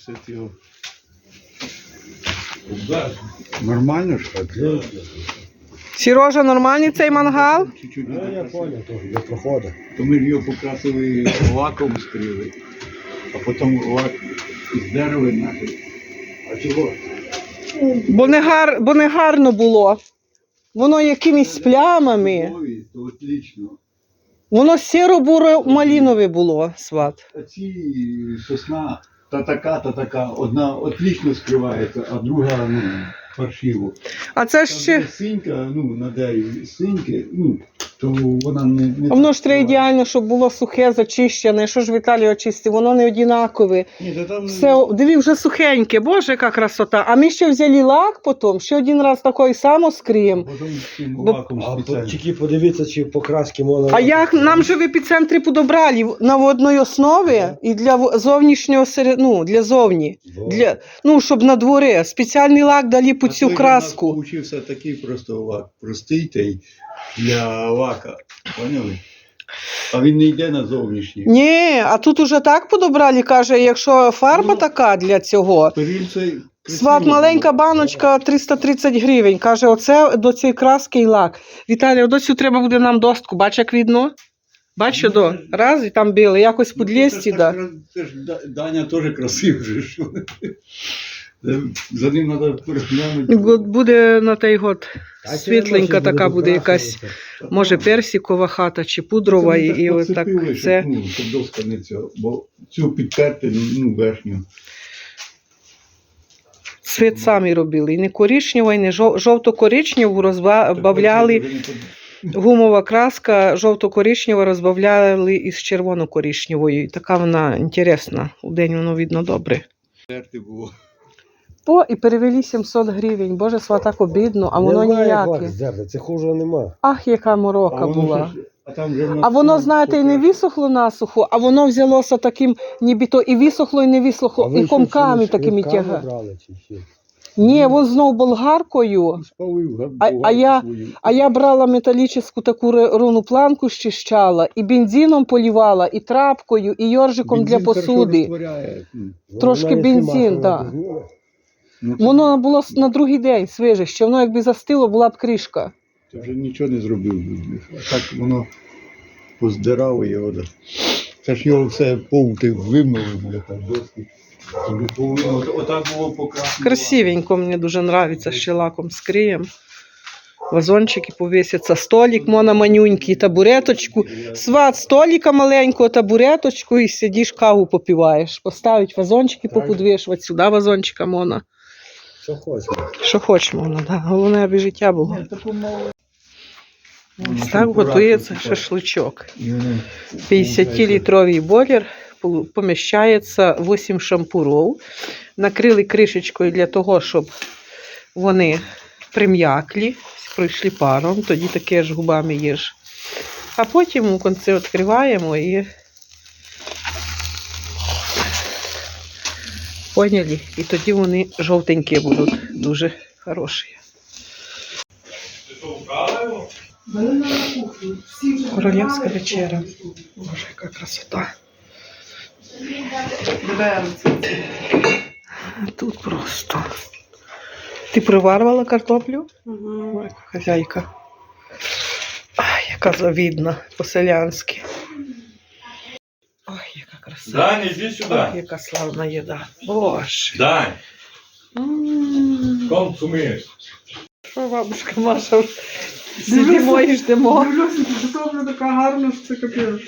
все цього. Нормально ж так? Сережа, нормальний цей мангал? Чуть-чуть Ну, я понял, то я проходив. То ми ж його покрасили лаком скрили, а потім лак із дерева нашли. А чого? Бо не, гар... Бо не гарно було. Воно якимись плямами. То отлично. Воно сіро-буро-малінове було, сват. А ці сосна та така, та така. Одна отлично скривається, а друга ну, паршиво. А це ще. синька, ну, на дереві синьки, ну, то вона не, не А Воно ж треба ідеально, щоб було сухе, зачищене. Що ж Віталій очистив? Воно не однакове. Ні, там Все, диві, вже сухеньке, боже, яка красота. А ми ще взяли лак потім, ще один раз такий само скриємо. потім цим Бо- лаком А по- спеціально. тільки подивіться, чи покраски можна. А як нам же в епіцентрі подобрали на водної основі і для в- зовнішнього серед... ну, для зовні. Для, ну, щоб на дворі. Спеціальний лак далі під А цю той краску. У нас получився такий просто лак, простий для лака. Поняли? А він не йде на зовнішній. Ні, а тут уже так подобрали, каже, якщо фарба Ну, така для цього. То він цей Сват красивий маленька баночка 330 гривень. Каже, оце до цієї краски і лак. Віталій, до цю треба буде нам достку. Бач, як видно? Бач, що до? Раз і там біле, якось Ну, під лісті, це ж да. так, Це ж Да- Даня теж красивий. же, що. За ним треба переглянути. Бу- Буде на той год світленька така буде якась, може персикова хата чи пудрова, і, і отак це. Ну, щоб доска не цього, бо цю підтерти, ну, верхню. Цвіт самі робили. І не коричнева, і не жов- жовто-коричневу розбавляли. Гумова краска жовто-коричнева розбавляли із червоно-коричневою. Така вона інтересна. У день воно видно добре. Було. О, і перевели 700 гривень. Боже, сва так обідно, а воно Немає як ніяке. здерти, це хуже нема. Ах, яка морока А воно була. ж- а там вже в нас А воно, там знаєте, і не покрас- висохло насухо, а воно взялося таким, нібито і висохло, і не А висохло, ви і що, комками такими шкребками тяга. брали чи що? Ні, він знов болгаркою. Спалив А- а я- свою. А я брала металічну таку ре- руну планку, щищала, і бензином полівала, і трапкою, і йоржиком для Бензин хорошо посуди. розтворяє. Ну, Трошки вона, якщо бензин, масло да. Ну, це- Воно було с- на другий день свіже, ще воно якби застило, була б кришка. Ти вже нічого не зробив. А так воно поздирало його. да. Це ж його все повти вимили, бляха, доски. Тобі повинно- Отак було покрасно. Красивенько, мені дуже подобається, ще лаком скриєм. Вазончики повісяться, столик мона манюнький, табуреточку. Сват столика маленького, табуреточку і сидиш каву попиваєш. Поставить вазончики, поподвішувати сюди вазончика мона. Що хочеш. Що хоч можна, да. головне, аби життя було. Ось так готується шашличок. 50-літровий бойлер поміщається 8 шампуров. Накрили кришечкою для того, щоб вони прим'яклі, пройшли паром, тоді таке ж губами їж. А потім у кінці відкриваємо і. Поняли? І тоді вони жовтенькі будуть, дуже хороші. Королівська вечеря. Боже, яка красота. Тут просто. Ти приварвала картоплю? Ой, яка хазяйка. Ай, яка завідна по-селянськи. Краса. Дань, иди Ой, сюда. яка славна їда. Боже. Дань, ком сумієш. Що бабушка Маша? Сидимо і ждемо. Дивлюся, картопля така гарна, що це капець.